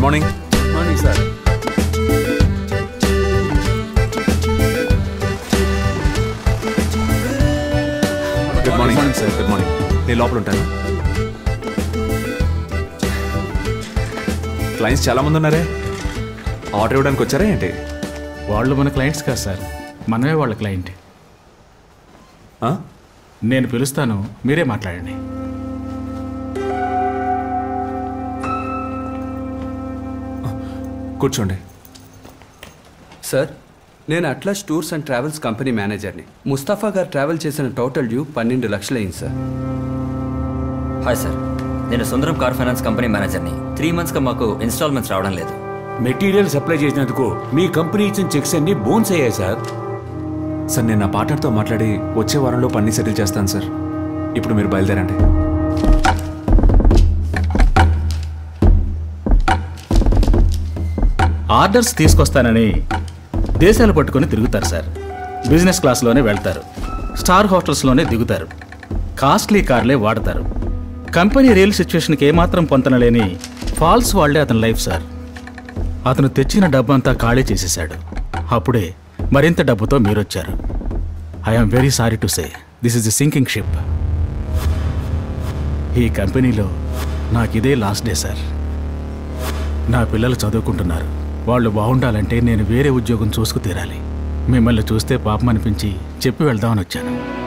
Good morning morning sir good morning sir good morning నేను లోపల ఉంటాను క్లయింట్స్ చాలా మంది ఉన్నారే ఆర్డర్ ఇవ్వడానికి వచ్చారా ఏంటి? వాళ్ళు మన క్లయింట్స్ కాదు సార్ మనమే వాళ్ళ క్లయింట్? నేను పిలుస్తాను మీరే మాట్లాడండి. కూర్చోండి. సార్ నేను atlas tours and travels company మేనేజర్ని. ముస్తఫా గారు ట్రావెల్ చేసిన టోటల్ డ్యూ పన్నెండు లక్షలైంది సార్. Hi sir. నేను సుందరం కార్ ఫైనాన్స్ కంపెనీ మేనేజర్ని. త్రీ మంత్స్గా మాకు ఇన్స్టాల్మెంట్స్ రావడం లేదు. మెటీరియల్ సప్లై చేసినందుకు మీ కంపెనీ ఇచ్చిన చెక్స్ అన్ని బోన్స్ అయ్యాయి సార్. సార్ నేను నా పార్ట్నర్తో మాట్లాడి వచ్చే వారంలో పని సెటిల్ చేస్తాను సార్. ఇప్పుడు మీరు బయలుదేరండి. ఆర్డర్స్ తీసుకొస్తానని దేశాలు పట్టుకొని తిరుగుతారు సార్. బిజినెస్ క్లాస్లోనే వెళ్తారు. స్టార్ హోటల్స్లోనే దిగుతారు. కాస్ట్లీ కార్లే వాడతారు. కంపెనీ రియల్ సిచ్యువేషన్కి ఏమాత్రం పొంతనలేని ఫాల్స్ వాళ్ళే అతని లైఫ్ సార్. అతను తెచ్చిన డబ్బంతా ఖాళీ చేసేశాడు. అప్పుడే మరింత డబ్బుతో మీరొచ్చారు. I'm very sorry to say this is a sinking ship ఈ కంపెనీలో నాకు ఇదే లాస్ట్ డే సార్. నా పిల్లలు చదువుకుంటున్నారు. వాళ్ళు బాగుండాలంటే నేను వేరే ఉద్యోగం చూసుకు తీరాలి మిమ్మల్ని చూస్తే పాపం అనిపించి చెప్పి వెళ్దామని వచ్చాను.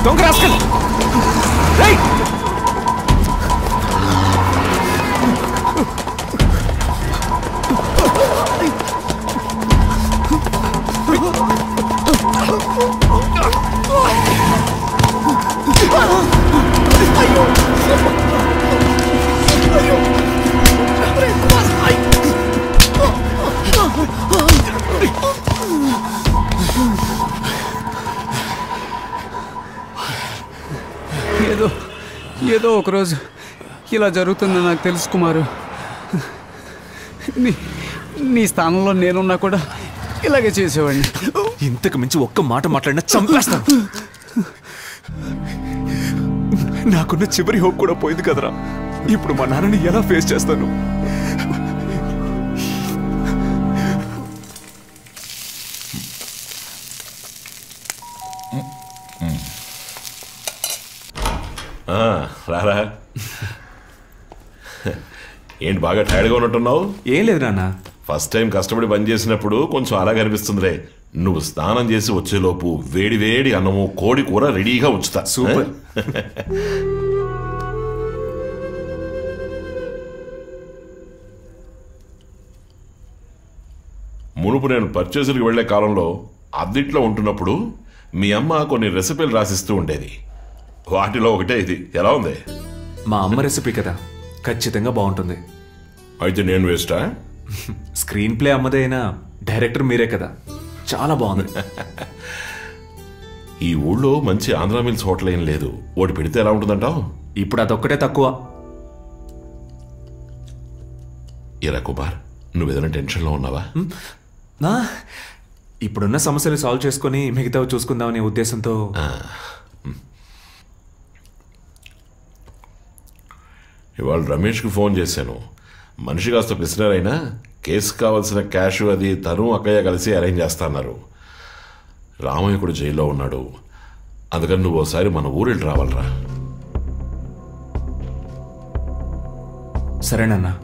దొంగ రాస్కల్ ఏదో ఒకరోజు ఇలా జరుగుతుందని నాకు తెలుసు కుమారు. నీ నీ స్థానంలో నేనున్నా కూడా ఇలాగే చేసేవాడిని. ఇంతకు మించి ఒక్క మాట మాట్లాడినా చంపేస్తాను. నాకున్న చివరి హోప్ కూడా పోయింది కదరా. ఇప్పుడు మా నాన్నని ఎలా ఫేస్ చేస్తాను? ఆ, రారా ఏంటి బాగా టైర్డ్గా ఉన్నట్టున్నావు? ఏం లేదు నాన్న. ఫస్ట్ టైం కష్టపడి పని చేసినప్పుడు కొంచెం అలాగే అనిపిస్తుందిలే. నువ్వు స్నానం చేసి వచ్చేలోపు వేడి వేడి అన్నము కోడి కూర రెడీగా ఉంచుతా. సూపర్. మునుపు నేను పర్చేసులకు వెళ్ళే కాలంలో అద్దెట్లో ఉంటున్నప్పుడు మీ అమ్మ కొన్ని రెసిపీలు రాసిస్తూ ఉండేది. వాటిలో ఒకటే ఇది. ఎలా ఉంది? మా అమ్మ రెసిపీ కదా. ఖచ్చితంగా బాగుంటుంది. అయితే నేను వేస్టా? స్క్రీన్ ప్లే అమ్మదే అయినా డైరెక్టర్ మీరే కదా. చాలా బాగుంది. ఈ ఊళ్ళో మంచి ఆంధ్ర మిల్స్ హోటల్ ఏం లేదు. ఒకటి పెడితే ఎలా ఉంటుందంటావు? ఇప్పుడు అదొక్కటే తక్కువ. ఇరా కుమార్ నువ్వు ఏదైనా టెన్షన్లో ఉన్నావా? నా ఇప్పుడున్న సమస్యలు సాల్వ్ చేసుకొని మిగతావి చూసుకుందామనే ఉద్దేశంతో ఇవాళ రమేష్కి ఫోన్ చేశాను. మనిషి కాస్త పిసినార్ అయినా కేసు కావాల్సిన క్యాష్ అది తను అక్కయ్య కలిసి అరేంజ్ చేస్తాన్నారు. రామయ్య కూడా జైల్లో ఉన్నాడు. అందుకని నువ్వు ఒకసారి మన ఊరెళ్ళి రావాలరా. సరేనన్నా.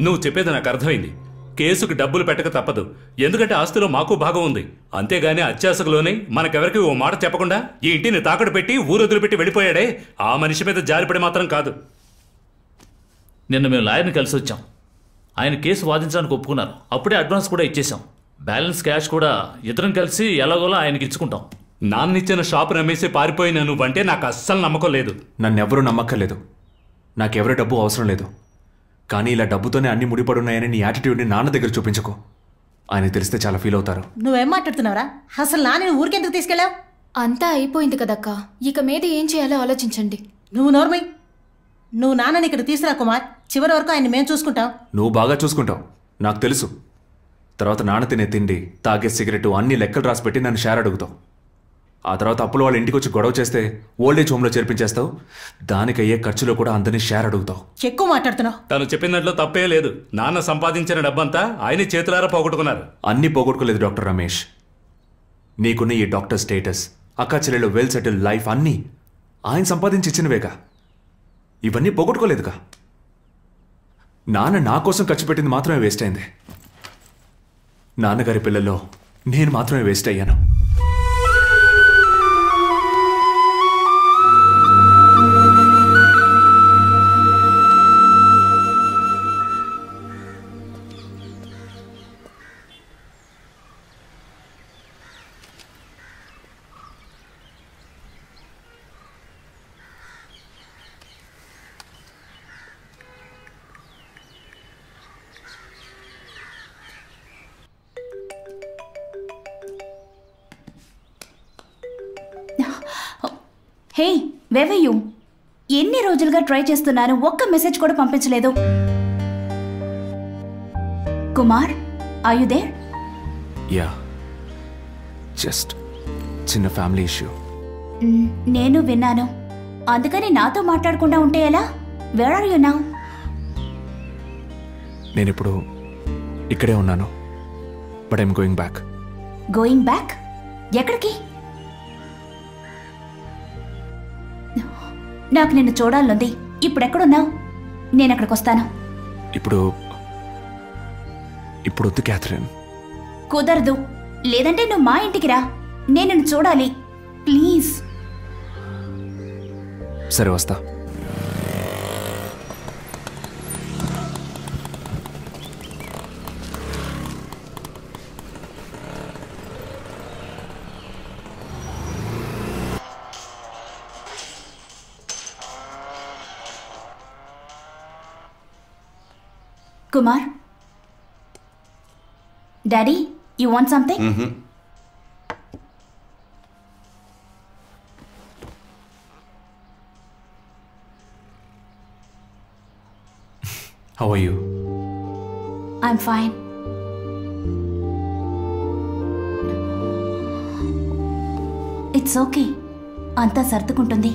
నువ్వు చెప్పేది నాకు అర్థమైంది. కేసుకు డబ్బులు పెట్టక తప్పదు. ఎందుకంటే ఆస్తిలో మాకు భాగం ఉంది. అంతేగాని అత్యాసకులోనే మనకెవరికి ఓ మాట చెప్పకుండా ఈ ఇంటిని తాకట్టు పెట్టి ఊరొదులు పెట్టి వెళ్ళిపోయాడే. ఆ మనిషి మీద జారిపడి మాత్రం కాదు. నిన్న మేము లాయర్ని కలిసి వచ్చాం. ఆయన కేసు వాదించడానికి ఒప్పుకున్నారు. అప్పుడే అడ్వాన్స్ కూడా ఇచ్చేసాం బ్యాలెన్స్ క్యాష్ కూడా ఇద్దరం కలిసి ఎలాగోలా ఆయనకి ఇచ్చుకుంటాం. నాన్నిచ్చిన షాపు రమ్మేసి పారిపోయిన నువ్వంటే నాకు అస్సలు నమ్మకం లేదు. నన్నెవరూ నమ్మక్కర్లేదు. నాకెవరి డబ్బు అవసరం లేదు. కానీ ఇలా డబ్బుతోనే అన్ని ముడిపడున్నాయని నీ యాటిట్యూడ్ని నాన్న దగ్గర చూపించకు. ఆయన తెలిస్తే చాలా ఫీల్ అవుతారు. నువ్వేం మాట్లాడుతున్నావురా? అసలు నాన్న ఊరికెందుకు తీసుకెళ్ళావు? అంతా అయిపోయింది కదక్క. ఇక మీద ఏం చేయాలో ఆలోచించండి. నువ్వు నోర్మై. నువ్వు నాన్నని ఇక్కడ తీసుకురా కుమార్. చివరి వరకు ఆయన మేము చూసుకుంటాం. నువ్వు బాగా చూసుకుంటావు. నాకు తెలుసు. తర్వాత నాన్న తినే తిండి తాగే సిగరెట్ అన్ని లెక్కలు రాసి పెట్టి నన్ను షేర్ అడుగుతావు. ఆ తర్వాత అప్పులు వాళ్ళ ఇంటికి వచ్చి గొడవ చేస్తే ఓల్డేజ్ హోమ్లో చేర్పించేస్తావు. దానికి అయ్యే ఖర్చులో కూడా అందరినీ షేర్ అడుగుతావు. ఎక్కువ మాట్లాడుతున్నావు. తను చెప్పిన దాంట్లో తప్పే లేదు. నాన్న సంపాదించిన డబ్బంతా ఆయన చేతులారా పోగొట్టుకున్నారు. అన్నీ పోగొట్టుకోలేదు డాక్టర్ రమేష్. నీకున్న ఈ డాక్టర్ స్టేటస్ అక్క చెల్లెలు వెల్ సెటిల్ లైఫ్ అన్నీ ఆయన సంపాదించి ఇచ్చినవేగా. ఇవన్నీ పోగొట్టుకోలేదుగా. నాన్న నా కోసం ఖర్చు పెట్టింది మాత్రమే వేస్ట్ అయింది. నాన్నగారి పిల్లల్లో నేను మాత్రమే వేస్ట్ అయ్యాను. హే వెవయ్యూ ఎన్ని రోజులుగా ట్రై చేస్తున్నాను ఒక్క మెసేజ్ కూడా పంపించలేదు. Kumar are you there yeah just చిన్న ఫ్యామిలీ ఇష్యూ నేను విన్నాను. అందుకని నాతో మాట్లాడకుండా ఉంటే ఎలా? వేర్ ఆర్ యు నౌ నేను ఇప్పుడు ఇక్కడే ఉన్నాను. But I'm going back going back ఎక్కడికి? నాకు నిన్ను చూడాలనుంది. ఇప్పుడు ఎక్కడున్నావు? నేను అక్కడికి వస్తాను. ఇప్పుడు ఇప్పుడు వద్దు క్యాథరిన్ కుదరదు. లేదంటే నువ్వు మా ఇంటికి రా. నేను చూడాలి. ప్లీజ్. సరే వస్తా. Kumar. Daddy you want something how are you I'm fine it's okay అంతా సర్దుకుంటుంది.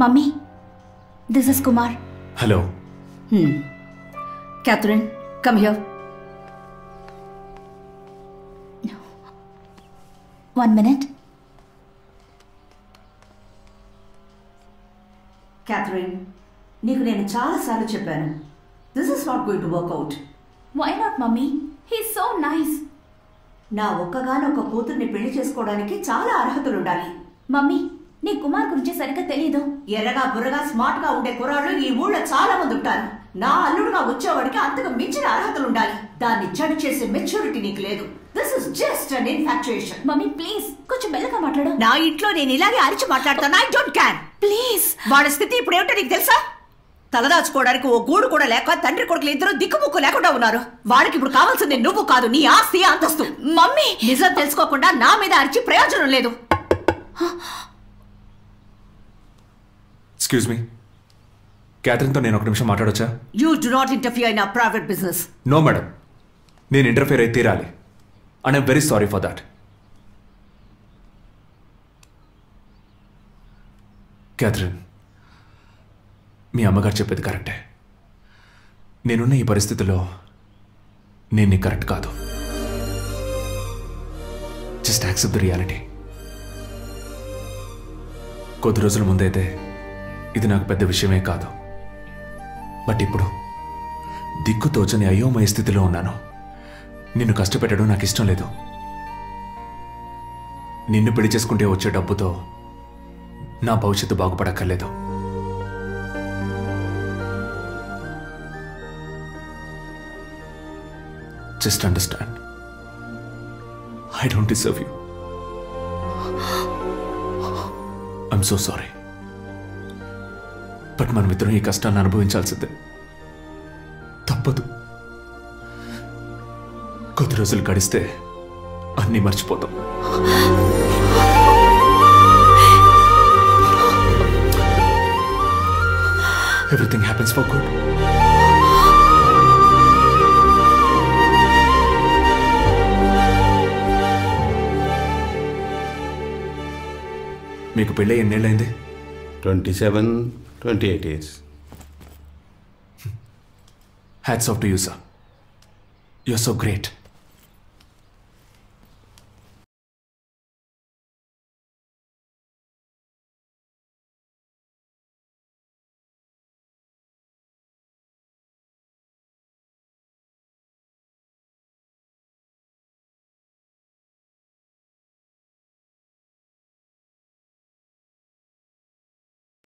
Mummy this is Kumar hello Catherine, come here. One minute Catherine, నీకు నేను చాలాసార్లు చెప్పాను. This is not going to work out why not mummy? He so nice నా ఒక్కగానొక్క కూతుర్ని పెళ్ళి చేసుకోవడానికి చాలా అర్హతలు ఉండాలి మమ్మీ నీ కుమార్ గురించి సరిగ్గా తెలీదు. ఎర్రగా బుర్రగా స్మార్ట్గా ఉండే కుర్రాళ్ళు ఈ ఊళ్ళో చాలా మంది ఉంటారు. నా అల్లుడుగా వచ్చేవాడికి అంతకు మించిన అర్హతలు ఉండాలి. దాన్ని జడ్జ్ చేసే మెచ్యూరిటీ నీకు లేదు. This is just an infatuation mummy please కొంచెం మెల్లగా మాట్లాడు. నా ఇంట్లో నేను ఇలాగే అరిచి మాట్లాడతాను. I don't can please. వాడి స్థితి ఇప్పుడు ఏమిటో నీకు తెలుసా? తలదాచుకోవడానికి ఓ గూడు కూడా లేక తండ్రి కొడుకులు ఇద్దరు దిక్కుముక్కు లేకుండా ఉన్నారు. వాడికి ఇప్పుడు కావాల్సింది నువ్వు కాదు నీ ఆస్తి అంతస్తు. మమ్మీ! నిజం తెలుసుకోకుండా నా మీద అరిచి ప్రయోజనం లేదు. ఎక్స్క్యూజ్ మీ క్యాథరిన్తో నేను ఒక నిమిషం మాట్లాడొచ్చా? You do not interfere in private business no madam నేను ఇంటర్ఫియర్ అయితే తీరాలి. And I'm very sorry for that Catherine మీ అమ్మగారు చెప్పేది కరెక్టే. నేనున్న ఈ పరిస్థితిలో నేను నీకు కరెక్ట్ కాదు. జస్ట్ యాక్సెప్ట్ ద రియాలిటీ కొద్ది రోజుల ముందైతే ఇది నాకు పెద్ద విషయమే కాదు. బట్ ఇప్పుడు దిక్కు తోచని అయోమయ స్థితిలో ఉన్నాను. నిన్ను కష్టపెట్టడం నాకు ఇష్టం లేదు. నిన్ను పెళ్ళి చేసుకుంటే వచ్చే డబ్బుతో నా భవిష్యత్తు బాగుపడక్కర్లేదు. Just understand I don't deserve you I'm so sorry but మనమిద్దరం ఈ కష్టాన్ని అనుభవించాల్సిందే. తప్పదు. కొద్ది రోజులు గడిస్తే అన్నీ మర్చిపోతాం. ఎవ్రీథింగ్ హ్యాపెన్స్ ఫర్ గుడ్ మీకు పెళ్ళి ఎన్నేళ్ళైంది twenty seven. 28 years. Hats off to you, sir. You're so great.